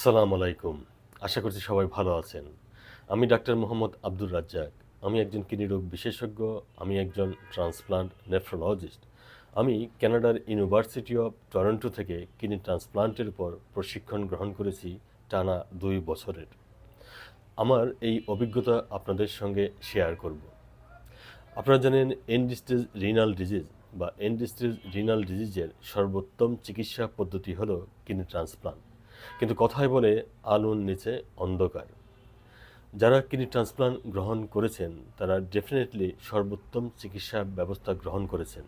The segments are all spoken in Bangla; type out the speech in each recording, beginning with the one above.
সালাম আলাইকুম। আশা করছি সবাই ভালো আছেন। আমি ডাক্তার মোহাম্মদ আব্দুর রাজ্জাক। আমি একজন কিডনি রোগ বিশেষজ্ঞ, আমি একজন ট্রান্সপ্লান্ট নেফ্রোলজিস্ট। আমি কানাডার ইউনিভার্সিটি অফ টরন্টো থেকে কিডনি ট্রান্সপ্লান্টের উপর প্রশিক্ষণ গ্রহণ করেছি টানা দুই বছরের। আমার এই অভিজ্ঞতা আপনাদের সঙ্গে শেয়ার করব। আপনারা জানেন এন্ডিস্টেজ রিনাল ডিজিজ বা এন্ডিস্টেজ রিনাল ডিজিজের সর্বোত্তম চিকিৎসা পদ্ধতি হলো কিডনি ট্রান্সপ্লান্ট। কিন্তু কথায় বলে আলুর নিচে অন্ধকার। যারা কিডনি ট্রান্সপ্লান্ট গ্রহণ করেছেন, তারা ডেফিনেটলি সর্বোত্তম চিকিৎসা ব্যবস্থা গ্রহণ করেছেন।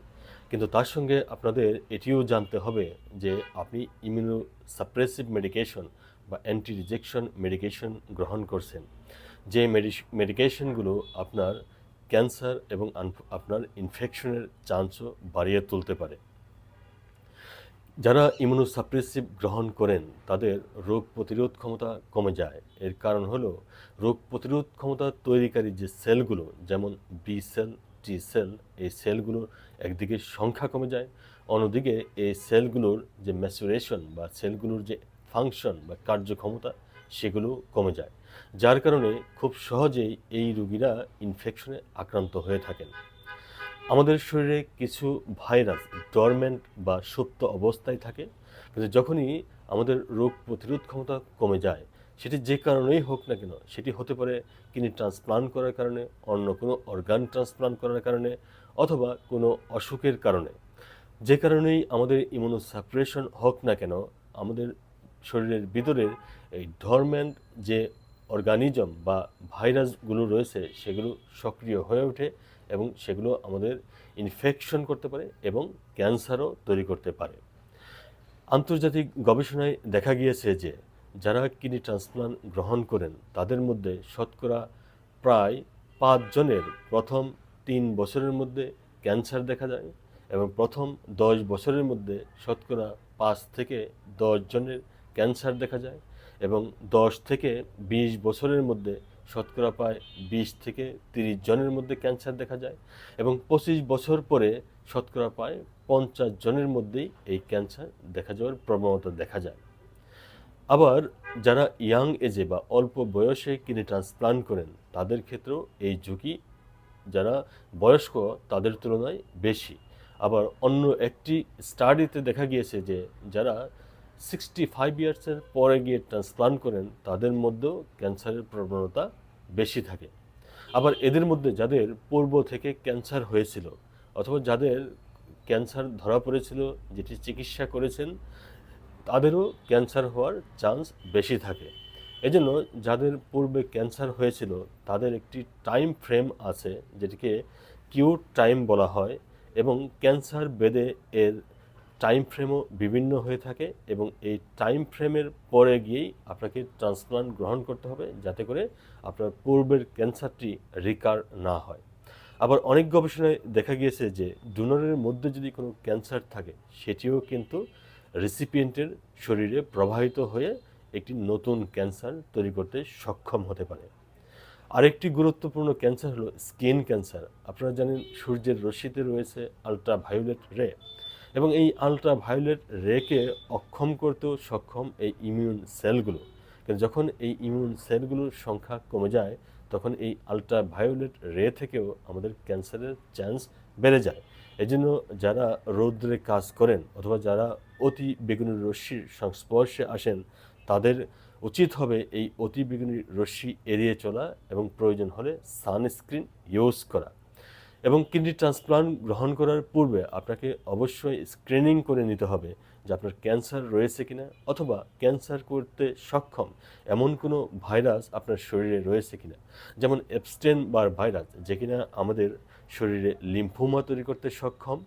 কিন্তু তার সঙ্গে আপনাদের এটিও জানতে হবে যে আপনি ইমিউনো সাপ্রেসিভ মেডিকেশন বা অ্যান্টি রিজেকশন মেডিকেশন গ্রহণ করছেন। যে মেডিকেশনগুলো আপনার ক্যান্সার এবং আপনার ইনফেকশনের চান্সও বাড়িয়ে তুলতে পারে। যারা ইমিউনোসাপ্রেসিভ গ্রহণ করেন, তাদের রোগ প্রতিরোধ ক্ষমতা কমে যায়। এর কারণ হলো, রোগ প্রতিরোধ ক্ষমতা তৈরিকারী যে সেলগুলো, যেমন বি সেল টি সেল এই সেলগুলোর একদিকে সংখ্যা কমে যায়, অন্যদিকে এই সেলগুলোর যে ম্যাচুরেশন বা সেলগুলোর যে ফাংশন বা কার্যক্ষমতা, সেগুলো কমে যায়। যার কারণে খুব সহজেই এই রোগীরা ইনফেকশনে আক্রান্ত হয়ে থাকেন। আমাদের শরীরে কিছু ভাইরাস ডরমেন্ট বা সুপ্ত অবস্থায় থাকে, কিন্তু যখনই আমাদের রোগ প্রতিরোধ ক্ষমতা কমে যায়, সেটি যে কারণেই হোক না কেন, সেটি হতে পারে কিডনি ট্রান্সপ্লান্ট করার কারণে, অন্য কোনো অর্গান ট্রান্সপ্লান্ট করার কারণে, অথবা কোনো অসুখের কারণে। যে কারণেই আমাদের ইমিউনোসাপ্রেশন হোক না কেন, আমাদের শরীরের ভিতরের এই ডরমেন্ট যে অর্গানিজম বা ভাইরাসগুলো রয়েছে, সেগুলো সক্রিয় হয়ে ওঠে এবং সেগুলো আমাদের ইনফেকশন করতে পারে এবং ক্যান্সারও তৈরি করতে পারে। আন্তর্জাতিক গবেষণায় দেখা গিয়েছে যে, যারা কিডনি ট্রান্সপ্লান্ট গ্রহণ করেন, তাদের মধ্যে শতকরা প্রায় পাঁচজনের প্রথম তিন বছরের মধ্যে ক্যান্সার দেখা যায় এবং প্রথম দশ বছরের মধ্যে শতকরা পাঁচ থেকে দশ জনের ক্যান্সার দেখা যায় এবং দশ থেকে বিশ বছরের মধ্যে শতকরা প্রায় বিশ থেকে তিরিশ জনের মধ্যে ক্যান্সার দেখা যায় এবং পঁচিশ বছর পরে শতকরা প্রায় পঞ্চাশ জনের মধ্যেই এই ক্যান্সার দেখা যাওয়ার প্রবণতা দেখা যায়। আবার যারা ইয়াং এজে বা অল্প বয়সে কিডনি ট্রান্সপ্লান্ট করেন, তাদের ক্ষেত্রেও এই ঝুঁকি যারা বয়স্ক, তাদের তুলনায় বেশি। আবার অন্য একটি স্টাডিতে দেখা গিয়েছে যে যারা সিক্সটি ফাইভ ইয়ার্সের পরে গিয়ে ট্রান্সপ্লান্ট করেন, তাদের মধ্যেও ক্যান্সারের প্রবণতা বেশি থাকে। আবার এদের মধ্যে যাদের পূর্ব থেকে ক্যান্সার হয়েছিল অথবা যাদের ক্যান্সার ধরা পড়েছিল, যেটি চিকিৎসা করেছেন, তাদেরও ক্যান্সার হওয়ার চান্স বেশি থাকে। এজন্য যাদের পূর্বে ক্যান্সার হয়েছিল, তাদের একটি টাইম ফ্রেম আছে, যেটিকে কিউর টাইম বলা হয় এবং ক্যান্সার বেদে এর টাইম ফ্রেমও বিভিন্ন হয়ে থাকে এবং এই টাইম ফ্রেমের পরে গিয়েই আপনাকে ট্রান্সপ্লান্ট গ্রহণ করতে হবে যাতে করে আপনার পূর্বের ক্যান্সারটি রিকার না হয়। আবার অনেক গবেষণায় দেখা গিয়েছে যে ডোনারের মধ্যে যদি কোনো ক্যান্সার থাকে, সেটিও কিন্তু রেসিপিয়েন্টের শরীরে প্রবাহিত হয়ে একটি নতুন ক্যান্সার তৈরি করতে সক্ষম হতে পারে। আরেকটি গুরুত্বপূর্ণ ক্যান্সার হলো স্কিন ক্যান্সার। আপনারা জানেন সূর্যের রশ্মিতে রয়েছে আলট্রা ভায়োলেট রে এবং এই আলট্রা ভায়োলেট রেকে অক্ষম করতেও সক্ষম এই ইমিউন সেলগুলো কিন্তু যখন এই ইমিউন সেলগুলোর সংখ্যা কমে যায়, তখন এই আলট্রা ভায়োলেট রে থেকেও আমাদের ক্যান্সারের চান্স বেড়ে যায়। এই জন্য যারা রৌদ্রে কাজ করেন অথবা যারা অতি বেগুনি রশ্মির সংস্পর্শে আসেন, তাদের উচিত হবে এই অতি বেগুনি রশ্মি এড়িয়ে চলা এবং প্রয়োজন হলে সানস্ক্রিন ইউজ করা। এবং কিডনি ট্রান্সপ্লান্ট গ্রহণ করার পূর্বে আপনাকে অবশ্যই স্ক্রিনিং করে নিতে হবে যে আপনার ক্যান্সার রয়েছে কিনা অথবা ক্যান্সার করতে সক্ষম এমন কোনো ভাইরাস আপনার শরীরে রয়েছে কিনা। যেমন এপস্টেন বার ভাইরাস যে কিনা আমাদের শরীরে লিম্ফোমা তৈরি করতে সক্ষম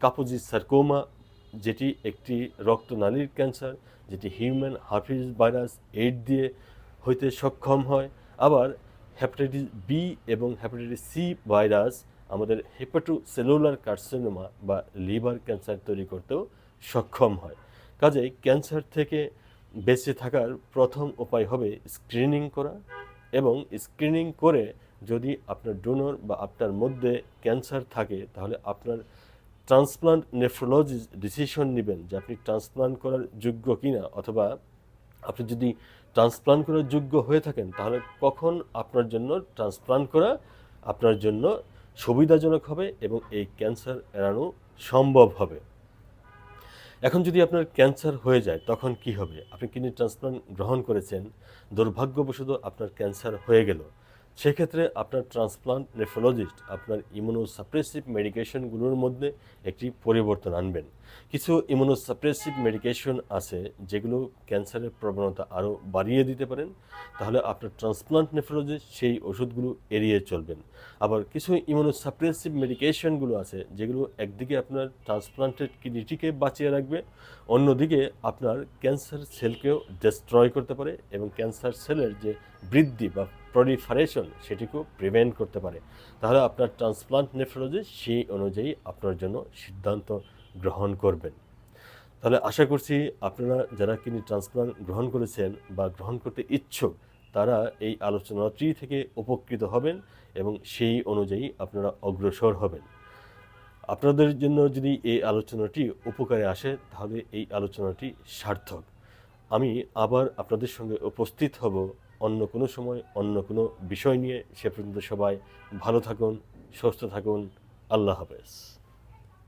কাপুজি সার্কোমা যেটি একটি রক্তনালীর ক্যান্সার যেটি হিউম্যান হাফিজ ভাইরাস এইড দিয়ে হইতে সক্ষম হয়। আবার হ্যাপাটাইটিস বি এবং হ্যাপাটাইটিস সি ভাইরাস আমাদের হেপাটো সেলুলার কার্সিনোমা বা লিভার ক্যান্সার তৈরি করতেও সক্ষম হয়। কাজেই ক্যান্সার থেকে বেঁচে থাকার প্রথম উপায় হবে স্ক্রিনিং করা এবং স্ক্রিনিং করে যদি আপনার ডোনর বা আপনার মধ্যে ক্যান্সার থাকে, তাহলে আপনার ট্রান্সপ্লান্ট নেফ্রোলজিস্ট ডিসিশন নেবেন যে আপনি ট্রান্সপ্লান্ট করার যোগ্য কিনা অথবা আপনি যদি ট্রান্সপ্লান্ট করার যোগ্য হয়ে থাকেন, তাহলে কখন আপনার জন্য ট্রান্সপ্লান্ট করা আপনার জন্য সুবিধাজনক হবে এবং এই ক্যান্সার এড়ানো সম্ভব হবে। এখন যদি আপনার ক্যান্সার হয়ে যায়, তখন কি হবে? আপনি কিডনি ট্রান্সপ্লান্ট গ্রহণ করেছেন, দুর্ভাগ্যবশত আপনার ক্যান্সার হয়ে গেল। সেক্ষেত্রে আপনার ট্রান্সপ্লান্ট নেফ্রোলজিস্ট আপনার ইমিউনোসাপ্রেসিভ মেডিকেশনগুলোর মধ্যে একটি পরিবর্তন আনবেন। কিছু ইমিউনোসাপ্রেসিভ মেডিকেশন আছে যেগুলো ক্যান্সারের প্রবণতা আরও বাড়িয়ে দিতে পারেন। তাহলে আপনার ট্রান্সপ্লান্ট নেফ্রোলজিস্ট সেই ওষুধগুলো এড়িয়ে চলবেন। আবার কিছু ইমিউনোসাপ্রেসিভ মেডিকেশনগুলো আছে যেগুলো একদিকে আপনার ট্রান্সপ্লান্টেড কিডনিটিকে বাঁচিয়ে রাখবে, অন্যদিকে আপনার ক্যান্সার সেলকেও ডিস্ট্রয় করতে পারে এবং ক্যান্সার সেলের যে বৃদ্ধি বা প্রলিফারেশন সেটিকেও প্রিভেন্ট করতে পারে। তাহলে আপনার ট্রান্সপ্লান্ট নেফ্রোলজিস্ট সেই অনুযায়ী আপনার জন্য সিদ্ধান্ত গ্রহণ করবেন। তাহলে আশা করছি আপনারা যারা কিনি ট্রান্সপ্লান্ট গ্রহণ করেছেন বা গ্রহণ করতে ইচ্ছুক, তারা এই আলোচনাটি থেকে উপকৃত হবেন এবং সেই অনুযায়ী আপনারা অগ্রসর হবেন। আপনাদের জন্য যদি এই আলোচনাটি উপকারে আসে, তাহলে এই আলোচনাটি সার্থক। আমি আবার আপনাদের সঙ্গে উপস্থিত হব অন্য কোনো সময়, অন্য কোনো বিষয় নিয়ে সে পর্যন্ত সবাই ভালো থাকুন, সুস্থ থাকুন। আল্লাহ হাফেজ।